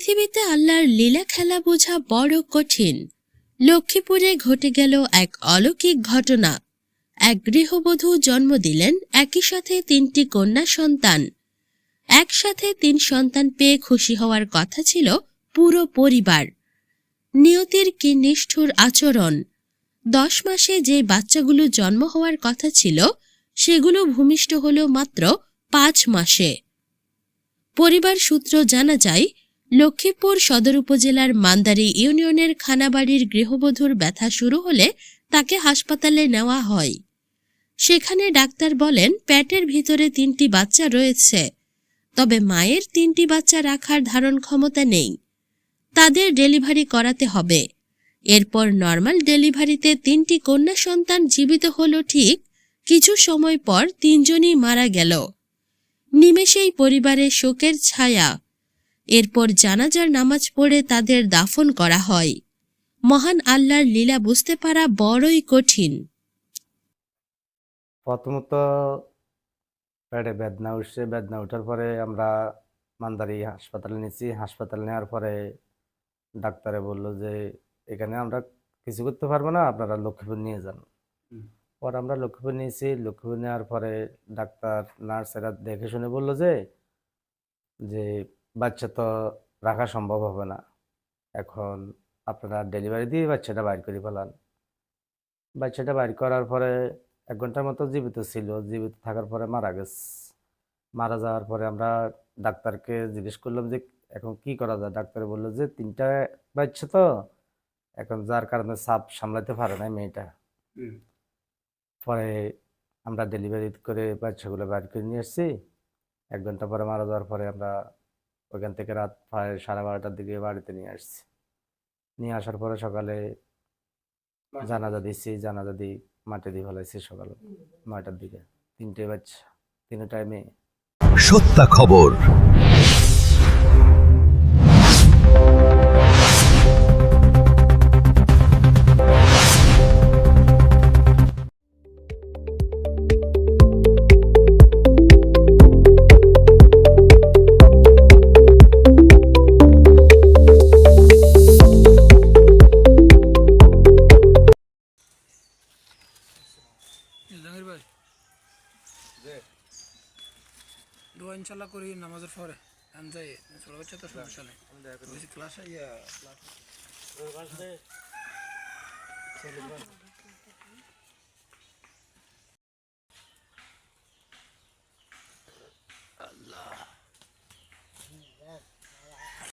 পৃথিবীতে আল্লাহর লীলা খেলা বোঝা বড় কঠিন। লক্ষ্মীপুরে ঘটে গেল এক অলৌকিক ঘটনা। এক গৃহবধূ জন্ম দিলেন, একই সাথে তিনটি কন্যা সন্তান। একসাথে তিন সন্তান পেয়ে খুশি হওয়ার কথা ছিল পুরো পরিবার। নিয়তির কি নিষ্ঠুর আচরণ। দশ মাসে যে বাচ্চাগুলো জন্ম হওয়ার কথা ছিল, সেগুলো ভূমিষ্ঠ হল মাত্র পাঁচ মাসে। পরিবার সূত্র জানা যায় লক্ষ্মীপুর সদর উপজেলার মান্দারি ইউনিয়নের খানাবাড়ির গৃহবধূর ব্যথা শুরু হলে তাকে হাসপাতালে নেওয়া হয়। সেখানে ডাক্তার বলেন, প্যাটের ভিতরে তিনটি বাচ্চা রয়েছে। তবে মায়ের তিনটি বাচ্চা রাখার ধারণ ক্ষমতা নেই। তাদের ডেলিভারি করাতে হবে। এরপর নর্মাল ডেলিভারিতে তিনটি কন্যা সন্তান জীবিত হল ঠিক কিছু সময় পর তিনজনই মারা গেল। নিমেষেই পরিবারে শোকের ছায়া এরপর জানাজার নামাজ পড়ে তাদের দাফন করা হয়। মহান আল্লাহর লীলা বুঝতে পারা বড়ই কঠিন। প্রথমত পেটে বেদনা উঠছে বেদনা ওঠার পরে আমরা মান্দারি হাসপাতালে নিয়েছি। হাসপাতালে নেওয়ার পরে ডাক্তারে বলল যে এখানে আমরা কিছু করতে পারব না আপনারা লক্ষ্মীপুর নিয়ে যান। পর আমরা লক্ষ্মীপুর নিয়েছি। লক্ষ্মীপুর নেওয়ার পরে ডাক্তার নার্সেরা দেখে শুনে বলল যে যে বাচ্চা তো রাখা সম্ভব হবে না। এখন আপনারা ডেলিভারি দিয়ে বাচ্চাটা বাইর করে ফেলান। বাচ্চাটা বাইর করার পরে এক ঘণ্টার মতো জীবিত ছিল জীবিত থাকার পরে মারা গেছে। মারা যাওয়ার পরে আমরা ডাক্তারকে জিজ্ঞেস করলাম যে এখন কি করা যায়? ডাক্তার বলল যে তিনটা বাচ্চা তো এখন যার কারণে চাপ সামলাতে পারে না মেয়েটা। পরে আমরা ডেলিভারি করে বাচ্চাগুলো বাইর করে নিয়ে এসেছি এক ঘণ্টা পরে মারা যাওয়ার পরে আমরা ওইখান থেকে রাত প্রায় সাড়ে বারোটার দিকে বাড়িতে নিয়ে আসছি। নিয়ে আসার পরে সকালে জানাজা দিচ্ছি জানাজা দিই মাঠে দিয়ে ফেলাইছি সকাল নয়টার দিকে। তিনটে বাচ্চা তিনটে টাইমে। সত্যা খবর। দোয়া ইনশাল্লাহ করি নামাজের পরে। আমি যাই ছোট বাচ্চা তো সমস্যা নেই। ক্লাস ইয়া ক্লাস